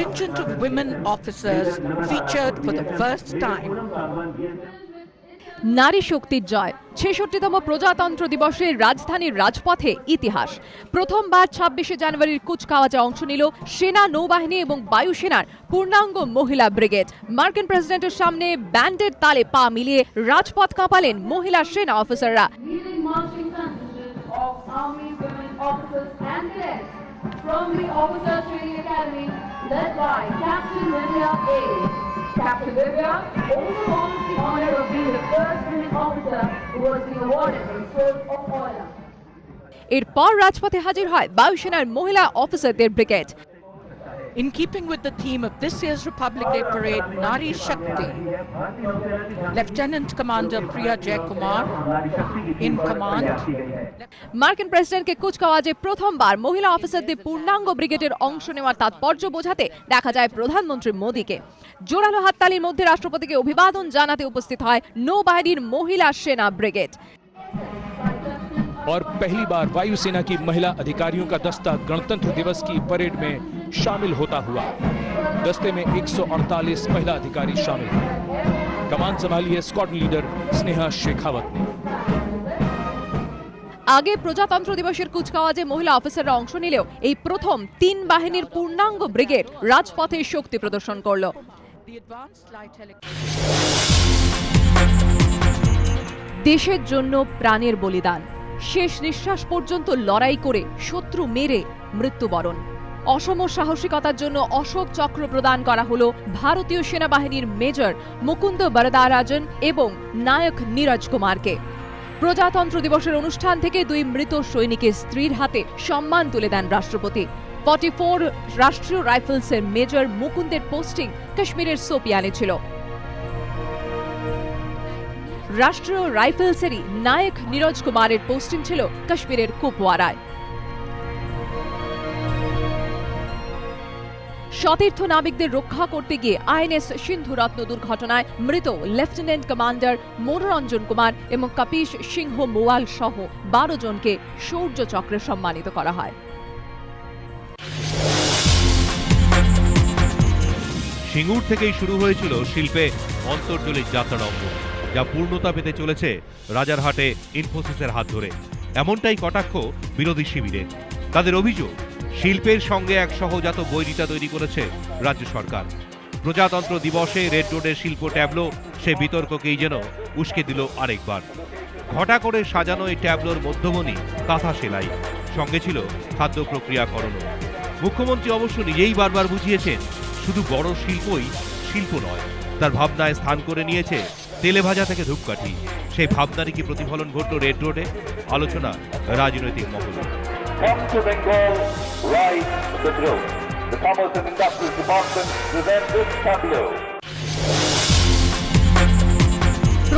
contingent of women officers featured for the first time. নারী শক্তির জয় ছেষট্টিতম প্রজাতন্ত্র দিবসে রাজধানীর রাজপথে ইতিহাস। প্রথমবার ছাব্বিশে জানুয়ারির কুচকাওয়াজে অংশ নিল সেনা নৌবাহিনী এবং বায়ুসেনার পূর্ণাঙ্গ মহিলা ব্রিগেড। মার্কিন প্রেসিডেন্টের সামনে ব্যান্ডের তালে পা মিলিয়ে রাজপথ কাঁপালেন মহিলা সেনা অফিসাররা। From the Officer Training Academy led by Captain Livia A. Captain Livia also holds the honor of being the first women officer who was being awarded the Sword of Honor. এরপর রাজপথে হাজির হয় বায়ুসেনার মহিলা অফিসারদের brigade In keeping with the theme of this year's Republic Day parade, Nari Shakti, Lieutenant Commander Priya Jaikumar in command. মার্কিন প্রেসিডেন্টকে কুচকাওয়াজে প্রথমবার মহিলা অফিসারদের পূর্ণাঙ্গ ব্রিগেডের অংশ নেওয়ার তাৎপর্য বোঝাতে দেখা যায় প্রধানমন্ত্রী মোদীকে জোরালো হাততালির মধ্যে রাষ্ট্রপতিকে অভিবাদন জানাতে উপস্থিত হয় নৌবাহিনীর মহিলা সেনা ব্রিগেড और पहली बार वायुसेना की महिला अधिकारियों का दस्ता गणतंत्र दिवस की परेड में शामिल होता हुआ दस्ते में 148 महिला अधिकारी शामिल हैं कमान संभाली है स्क्वाड लीडर स्नेहा शेखावत ने আগে প্রজাতন্ত্র দিবসের কুচকাওয়াজে মহিলা অফিসাররা অংশ নিলেও এই প্রথম তিন বাহিনীর পূর্ণাঙ্গ ব্রিগেড রাজপথে শক্তি প্রদর্শন করলো The advanced light helicopter. দেশের জন্য প্রাণের বলিদান শেষ নিঃশ্বাস পর্যন্ত লড়াই করে শত্রু মেরে মৃত্যুবরণ অসম সাহসিকতার জন্য অশোক চক্র প্রদান করা হল ভারতীয় সেনাবাহিনীর মেজর মুকুন্দ বরদারাজন এবং নায়ক নীরজ কুমারকে। প্রজাতন্ত্র দিবসের অনুষ্ঠান থেকে দুই মৃত সৈনিকের স্ত্রীর হাতে সম্মান তুলে দেন রাষ্ট্রপতি। ফর্টি ফোর রাষ্ট্রীয় রাইফেলসের মেজর মুকুন্দের পোস্টিং কাশ্মীরের সোপিয়ানে ছিল। রাষ্ট্রীয় রাইফেলসেরই নায়ক নীরজ কুমারের পোস্টিং ছিল কাশ্মীরের কুপওয়ারায়। সতীর্থ নাবিকদের রক্ষা করতে গিয়ে আইএনএস সিন্ধুরত্ন দুর্ঘটনায় মৃত লেফটেন্যান্ট কমান্ডার মনোরঞ্জন কুমার এবং কপিশ সিংহ মোয়াল সহ বারো জনকে শৌর্য চক্রে সম্মানিত করা হয়। সিঙ্গুর থেকেই শুরু হয়েছিল শিল্পে অন্তর্জলির যাত্রারম্ভ যা পূর্ণতা পেতে চলেছে রাজারহাটে ইনফোসিসের হাত ধরে। এমনটাই কটাক্ষ বিরোধী শিবিরের তাদের অভিযোগ শিল্পের সঙ্গে এক সহজাত বৈরিতা তৈরি করেছে রাজ্য সরকার। প্রজাতন্ত্র দিবসে রেড রোডের শিল্প ট্যাবলো সে বিতর্ককেই যেন উস্কে দিল আরেকবার। ঘটা করে সাজানো এই ট্যাবলোর মধ্যমণি কাঁথা সেলাই, সঙ্গে ছিল খাদ্য প্রক্রিয়াকরণও। মুখ্যমন্ত্রী অবশ্য নিজেই বারবার বুঝিয়েছেন, শুধু বড় শিল্পই শিল্প নয়, তার ভাবনায় স্থান করে নিয়েছে তেলে ভাজা থেকে ধূপকাঠি। সেই ভাবনারই কি প্রতিফলন ঘটল রেড রোডে আলোচনা রাজনৈতিক মহলে। right the drill. The Commerce and Industries Department presents this tableau.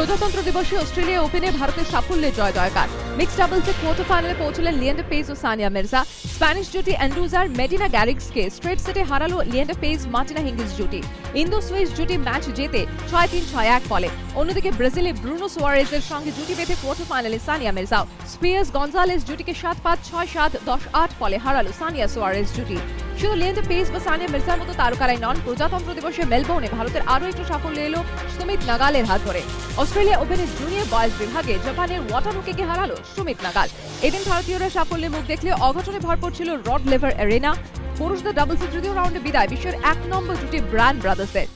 প্রজাতন্ত্র দিবসে অস্ট্রেলিয়া ওপেনে ভারতের সাফল্যের জয় জয়কার মিক্সড ডাবলসে কোয়ার্টার ফাইনালে পৌঁছলেন লিয়েন্ডার পেজ ও সানিয়া মির্জা। স্প্যানিশ জুটি অ্যান্ড্রুজার মেডিনা গ্যারিক্সকে স্ট্রেট সেটে হারালো লিয়েন্ডার পেজ মার্টিনা হিঙ্গিস জুটি। ইন্দো সুইস জুটি ম্যাচ জেতে ছয় তিন ছয় এক ফলে অন্যদিকে ব্রাজিলে ব্রুনো সোয়ারেজের সঙ্গে জুটি বেঁধে কোয়ার্টার ফাইনালে সানিয়া মির্জাও। স্পিয়ার্স গঞ্জালেস জুটিকে সাত পাঁচ, ছয় সাত, দশ আট ফলে হারালো সানিয়া সোয়ারেজ জুটি। শুধু লিয়েন্ডার পেস বা সানিয়া মির্জার মতো তারকারাই নন প্রজাতন্ত্র দিবসে মেলবোর্নে ভারতের আরও একটু সাফল্য এলো সুমিত নাগালের হাত ধরে অস্ট্রেলিয়া ওপেনের জুনিয়র বয়েজ বিভাগে জাপানের ওয়াটানুকেকে হারালো সুমিত নাগাল এদিন ভারতীয়রা সাফল্যে মুখ দেখলে অঘটনে ভরপুর ছিল রড লেভার অ্যারেনা পুরুষদের ডাবলসের তৃতীয় রাউন্ডে বিদায় বিশ্বের এক নম্বর জুটি ব্র্যান্ড ব্রাদার্সের